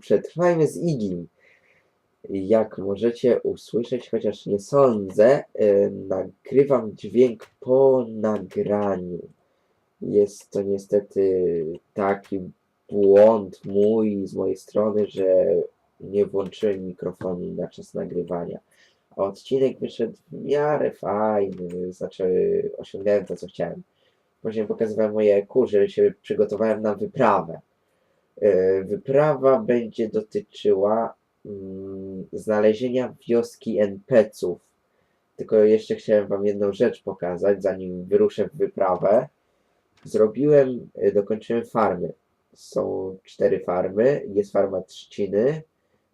Przetrwajmy z Igim. Jak możecie usłyszeć, chociaż nie sądzę, e, nagrywam dźwięk po nagraniu. Jest to niestety taki błąd mój z mojej strony, że nie włączyłem mikrofonu na czas nagrywania. Odcinek wyszedł w miarę fajny, znaczy osiągnąłem to, co chciałem. Później pokazywałem moje kurzy, że się przygotowałem na wyprawę. E, Wyprawa będzie dotyczyła mm, znalezienia wioski NPC-ów. Tylko jeszcze chciałem wam jedną rzecz pokazać, zanim wyruszę w wyprawę. Zrobiłem, e, dokończyłem farmy. Są cztery farmy. Jest farma trzciny.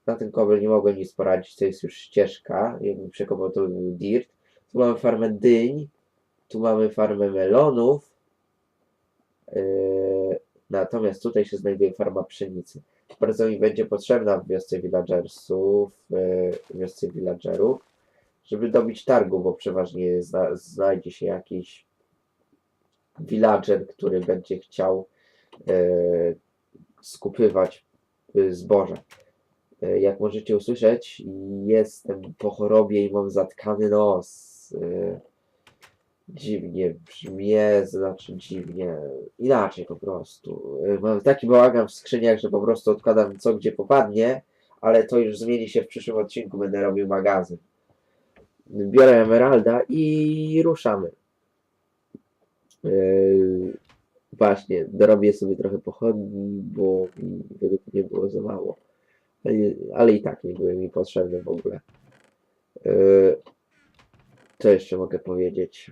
Na ten kobel nie mogłem nic poradzić, to jest już ścieżka. Jakbym przekopał, to by był dirt. Tu mamy farmę dyń. Tu mamy farmę melonów. Yy, Natomiast tutaj się znajduje farma pszenicy. Bardzo mi będzie potrzebna w wiosce villagersów, yy, w wiosce villagerów, żeby dobić targu, bo przeważnie zna, znajdzie się jakiś villager, który będzie chciał yy, skupywać zboże. Jak możecie usłyszeć, jestem po chorobie i mam zatkany nos. Dziwnie brzmię, znaczy dziwnie, inaczej po prostu. Mam taki bałagan w skrzyniach, że po prostu odkładam co gdzie popadnie, ale to już zmieni się w przyszłym odcinku, będę robił magazyn. Biorę emeralda i ruszamy. Yy, właśnie, dorobię sobie trochę pochodni, bo mi według mnie było za mało. Ale, ale i tak nie były mi potrzebne w ogóle. Yy, co jeszcze mogę powiedzieć?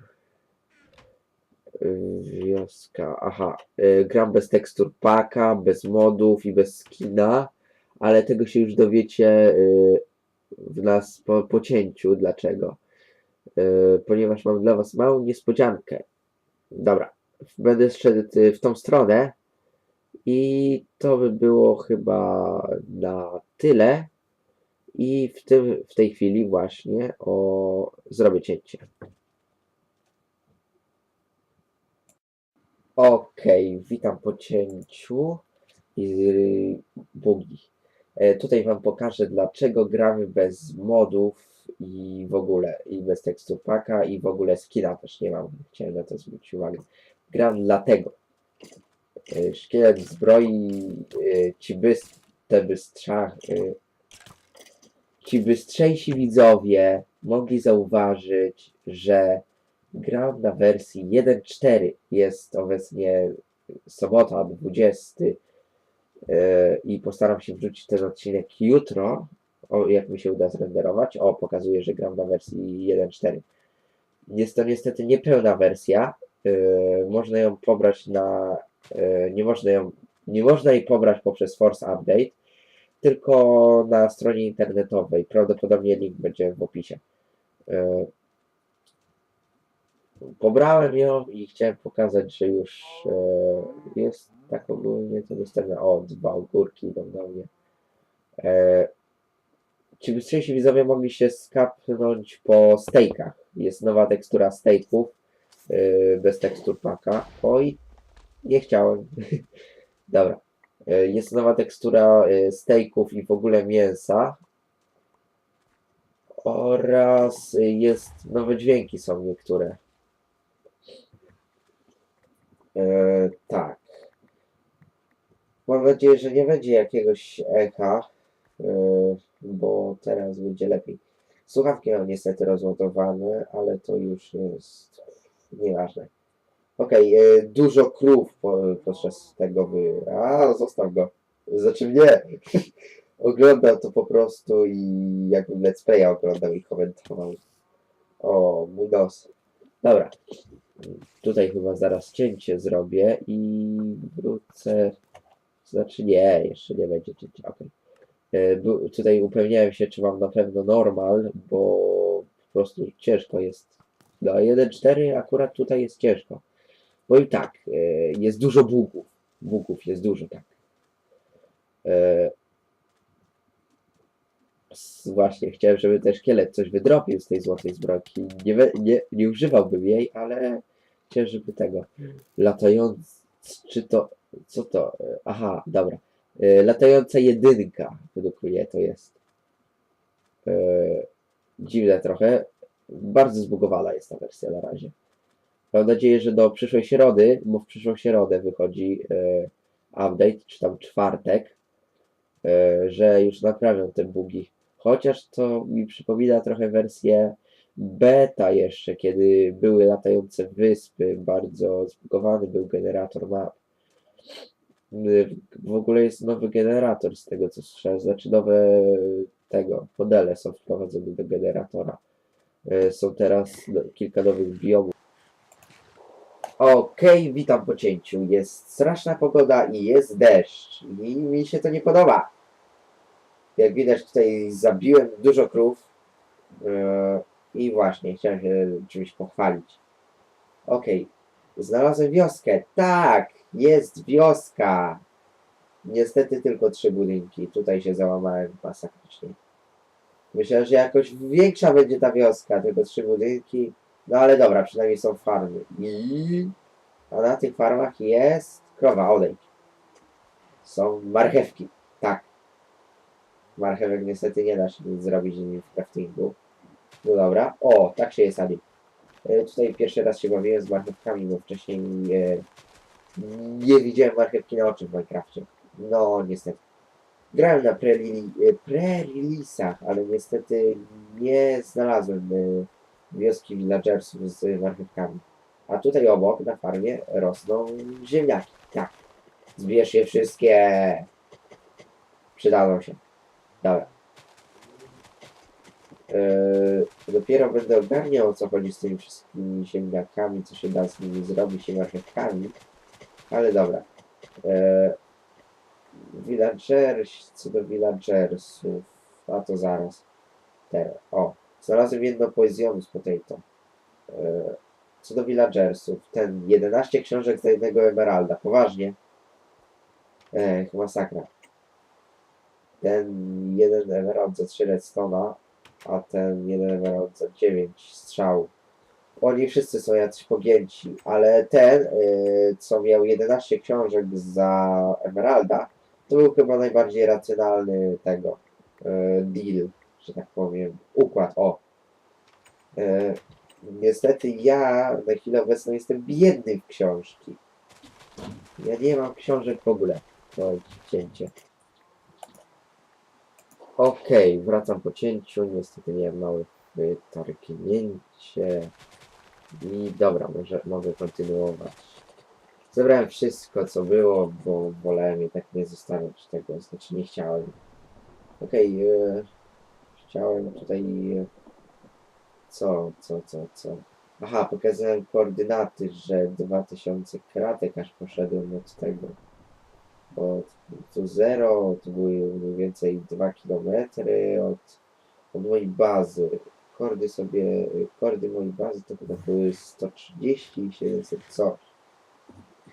Wioska. Aha. Yy, gram bez tekstur paka, bez modów i bez skina, ale tego się już dowiecie yy, w nas po, po cięciu. Dlaczego? Yy, ponieważ mam dla was małą niespodziankę. Dobra. Będę szedł w tą stronę i to by było chyba na tyle. I w, tym, w tej chwili właśnie o, zrobię cięcie. Okej, witam po cięciu i bugi. E, tutaj Wam pokażę, dlaczego gramy bez modów i w ogóle, i bez tekstur paka, i w ogóle skina też nie mam. Chciałem na to zwrócić uwagę. Gram dlatego. E, Szkielet zbroi e, ci bys, te bystrzach, e, ci bystrzejsi widzowie mogli zauważyć, że gram na wersji 1.4. Jest obecnie sobota, 20. yy, I postaram się wrzucić ten odcinek jutro, o, jak mi się uda zrenderować. O, pokazuje, że gram na wersji 1.4. Jest to niestety niepełna wersja. yy, można ją pobrać na... yy, nie można ją... Nie można jej pobrać poprzez Force Update, tylko na stronie internetowej. Prawdopodobnie link będzie w opisie. Pobrałem ją i chciałem pokazać, że już e, jest tak ogólnie to dostępne. O, dwa ogórki idą do mnie. E, ci bystrzejsi widzowie mogli się skapnąć po stejkach. Jest nowa tekstura stejków e, bez tekstur paka. Oj, nie chciałem. Dobra. E, jest nowa tekstura e, stejków i w ogóle mięsa. Oraz e, jest nowe dźwięki są niektóre. E, tak. Mam nadzieję, że nie będzie jakiegoś echa, e, bo teraz będzie lepiej. Słuchawki mam niestety rozładowane, ale to już jest nieważne. Okej, e, dużo krów po, podczas tego wy... A, zostaw go. Znaczy nie. Oglądał to po prostu i jakbym let's playa oglądał i komentował. O, mój nos. Dobra. Tutaj chyba zaraz cięcie zrobię i wrócę. Znaczy nie, jeszcze nie będzie cięcia. Okay. Tutaj upewniałem się, czy mam na pewno normal, bo po prostu ciężko jest. Na 1.4 akurat tutaj jest ciężko. Bo i tak, e, jest dużo bugów. Bugów jest dużo, tak. E, s- Właśnie, chciałem, żeby też szkielet coś wydropił z tej złotej zbrojki. Nie, nie, nie używałbym jej, ale Chciałem, żeby tego. Latający. Czy to. Co to? E, Aha, dobra. E, Latająca jedynka. Według mnie to jest. E, Dziwne trochę. Bardzo zbugowana jest ta wersja na razie. Mam nadzieję, że do przyszłej środy, bo w przyszłą środę wychodzi update, czy tam czwartek, że już naprawią te bugi. Chociaż to mi przypomina trochę wersję beta jeszcze, kiedy były latające wyspy, bardzo zbugowany był generator map. W ogóle jest nowy generator z tego co słyszałem, znaczy nowe tego, modele są wprowadzone do generatora. Y, Są teraz no, kilka nowych biomów. Okej, witam po cięciu. Jest straszna pogoda i jest deszcz. I mi się to nie podoba. Jak widać tutaj zabiłem dużo krów. Yy, I właśnie, chciałem się czymś pochwalić. Okej, znalazłem wioskę. Tak, jest wioska. Niestety tylko trzy budynki. Tutaj się załamałem masakrycznie. Myślałem, że jakoś większa będzie ta wioska, tylko trzy budynki. No ale dobra, przynajmniej są farmy. I... A na tych farmach jest krowa, odejdź. Są marchewki. Tak. Marchewek niestety nie da się zrobić w craftingu. No dobra. O, tak się je sadzi. E, Tutaj pierwszy raz się bawiłem z marchewkami, bo wcześniej e, nie widziałem marchewki na oczy w Minecrafcie. No, niestety. Grałem na e, pre-release'ach, ale niestety nie znalazłem wioski villagersów z marchewkami. A tutaj obok na farmie rosną ziemniaki. Tak. Zbierz je wszystkie. Przydadzą się. Dobra. Eee, dopiero będę ogarniał o co chodzi z tymi wszystkimi ziemniakami, co się da z nimi zrobić i. Ale dobra. Eee, villagers, co do villagersów. A to zaraz. Teraz. O, znalazłem jedno poezjonus potato. Eee, co do villagersów, ten 11 książek za jednego emeralda. Poważnie. Ech, masakra. Ten jeden emerald za 3 redstone'a, a ten jeden emerald za 9 strzał. Oni wszyscy są jacyś pogięci, ale ten, yy, co miał 11 książek za emeralda, to był chyba najbardziej racjonalny tego yy, deal, że tak powiem. Układ, o. Yy, Niestety ja na chwilę obecną jestem biedny w książki. Ja nie mam książek w ogóle. To cięcie. Okej, wracam po cięciu. Niestety miałem małe wytargnięcie. I dobra, może mogę kontynuować. Zebrałem wszystko co było, bo wolałem jednak nie zostawiać tego, znaczy nie chciałem. Okej, e, chciałem tutaj e, co, co, co, co? Aha, pokazałem koordynaty, że 2000 kratek aż poszedłem od tego. Od tu 0, tu były mniej więcej 2 km od, od mojej bazy. Kordy sobie, kordy mojej bazy to chyba były 130 i 700 coś.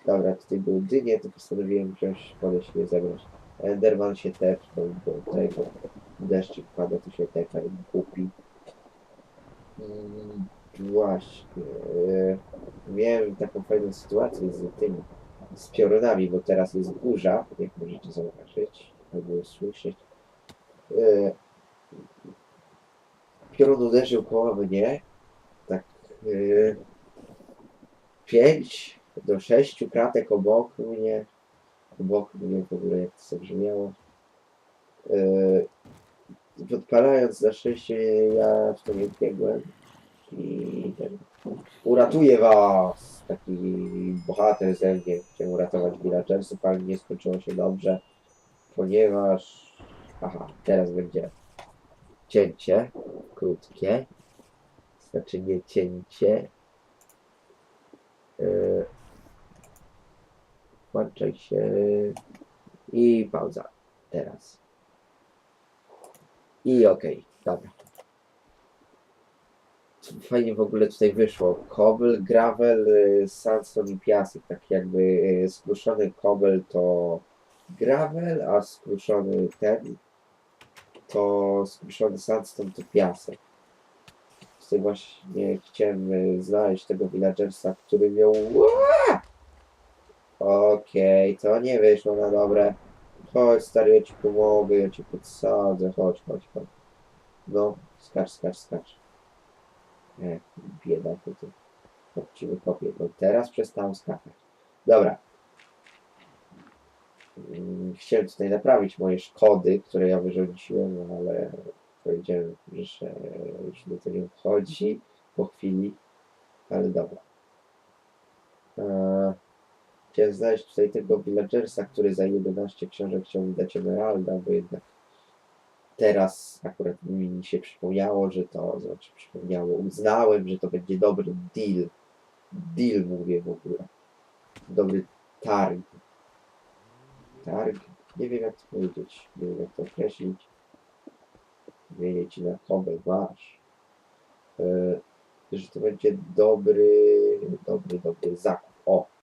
Dobra, tutaj były dynie, to postanowiłem wziąć, podejść je zebrać. Enderman się tepnął do tego. Deszczyk pada, to się tepa i kupi. Mm, Właśnie. e, Miałem taką fajną sytuację z tymi, z piorunami, bo teraz jest burza, jak możecie zauważyć, albo usłyszeć. E, Piorun uderzył koło mnie, tak e, 5 do 6 kratek obok mnie, obok mnie w ogóle jak to zabrzmiało. E, Podpalając na szczęście ja w to nie i ten, uratuję was! Taki bohater ze mnie. Chciałem uratować villagersów, ale nie skończyło się dobrze, ponieważ... Aha, teraz będzie cięcie, krótkie, znaczy nie cięcie. Yy, włączaj się i pauza teraz. I okej, dobra. Fajnie w ogóle tutaj wyszło. Kobel, gravel, y, sandstone i piasek. Tak jakby y, skruszony kobel to gravel, a skruszony ten to skruszony sandstone to piasek. Tutaj właśnie chciałem y, znaleźć tego villagersa, który miał... Okej, to nie wyszło na dobre. Chodź stary, ja ci pomogę, ja ci podsadzę, chodź, chodź, chodź. No, skacz, skacz, skacz. E, bieda to ty. Wykopię. No teraz przestałem skakać. Dobra. Mm, Chciałem tutaj naprawić moje szkody, które ja wyrządziłem, no ale powiedziałem, że już mnie to nie obchodzi po chwili. Ale dobra. Eee, Chciałem znaleźć tutaj tego villagersa, który za 11 książek chciał mi dać emeralda, bo jednak teraz akurat mi się przypomniało, że to, znaczy przypomniało, uznałem, że to będzie dobry deal. Deal mówię w ogóle. Dobry targ. Targ? Nie wiem jak to powiedzieć, nie wiem jak to określić. Ci na kobel, masz. E, że to będzie dobry, dobry, dobry zakup.